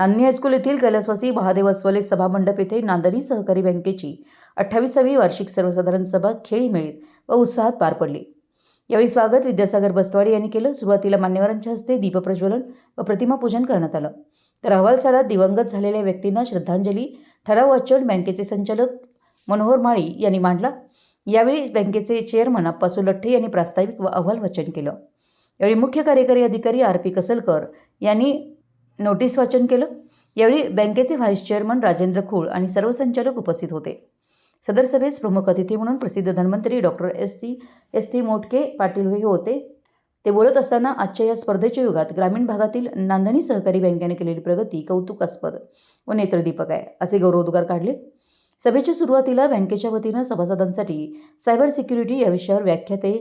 नांदणी high school येथील कैलासवासी महादेव अस्वले सभामंडप येथे नांदणी सहकारी बँकेची अठ्ठावीसावी वार्षिक सर्वसाधारण सभा खेळी मिळीत व उत्साहात पार पडली. यावेळी स्वागत विद्यासागर बसवाडे यांनी केलं. सुरुवातीला मान्यवरांच्या हस्ते दीपप्रज्वलन व प्रतिमापूजन करण्यात आलं. तर अहवाल सालात दिवंगत झालेल्या व्यक्तींना श्रद्धांजली ठराव वाचन बँकेचे संचालक मनोहर माळी यांनी मांडला. यावेळी बँकेचे चेअरमन अप्पासू लठ्ठे यांनी प्रास्ताविक व अहवाल वाचन केलं. यावेळी मुख्य कार्यकारी अधिकारी आर पी कसलकर यांनी नोटीस वाचन केलं. यावेळी बँकेचे व्हाईस चेअरमन राजेंद्र खूळ आणि सर्व संचालक उपस्थित होते. सदर सभेस प्रमुख अतिथी म्हणून प्रसिद्ध Dhanvantari doctor S C S T Motke Patil हे होते. ते बोलत असताना आजच्या या स्पर्धेच्या युगात ग्रामीण भागातील नांदणी सहकारी बँकेने केलेली प्रगती कौतुकास्पद व नेत्रदीपक आहे असे गौरवोद्गार काढले. सभेच्या सुरुवातीला बँकेच्या वतीनं सभासदांसाठी सायबर सिक्युरिटी या विषयावर व्याख्याते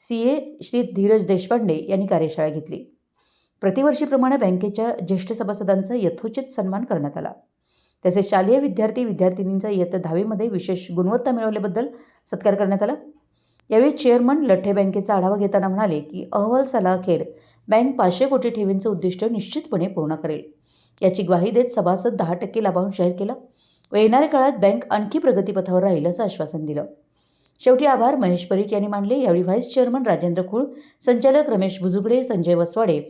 सी ए श्री धीरज देशपांडे यांनी कार्यशाळा घेतली. प्रतिवर्षीप्रमाणे बँकेच्या ज्येष्ठ सभासदांचा यथोचित सन्मान करण्यात आला. तसेच शालेय विद्यार्थी विद्यार्थिनींचा इयत्ता दहावीमध्ये विशेष गुणवत्ता मिळवल्याबद्दल सत्कार करण्यात आला. यावेळी चेअरमन लठ्ठे बँकेचा आढावा घेताना म्हणाले की अहवाल सलाखेर बँक पाचशे कोटी ठेवींचं उद्दिष्ट निश्चितपणे पूर्ण करेल. याची ग्वाही देत सभासद दहा टक्के लाभांश जाहीर केला व येणाऱ्या काळात बँक आणखी प्रगतीपथावर राहील असं आश्वासन दिलं. शेवटी आभार महेश परीट यांनी मानले. यावेळी व्हाईस चेअरमन राजेंद्र खूळ संचालक रमेश भुजुगडे संजय वसवाडे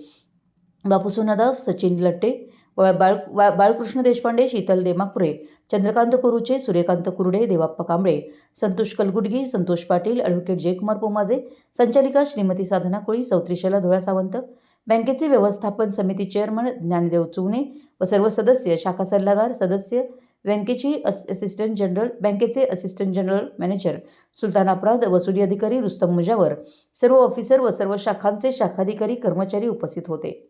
बापू सोनादाव सचिन लट्टे बाळ वा- बाळकृष्ण देशपांडे शीतल देमापुरे चंद्रकांत कुरुचे सूर्यकांत कुरुडे देवाप्पा कांबळे संतोष कलगुडगी संतोष पाटील ॲडव्होकेट जयकुमार पोमाजे संचालिका श्रीमती साधना कोळी सौत्रिशला धुळा सावंत बँकेचे व्यवस्थापन समिती चेअरमन ज्ञानदेव चुवणे व सर्व सदस्य शाखा सल्लागार सदस्य बँकेची अस असिस्टंट जनरल बँकेचे असिस्टंट जनरल मॅनेजर सुलतान अपराध वसुली अधिकारी रुस्तम मुजावर सर्व ऑफिसर व सर्व शाखांचे शाखाधिकारी कर्मचारी उपस्थित होते.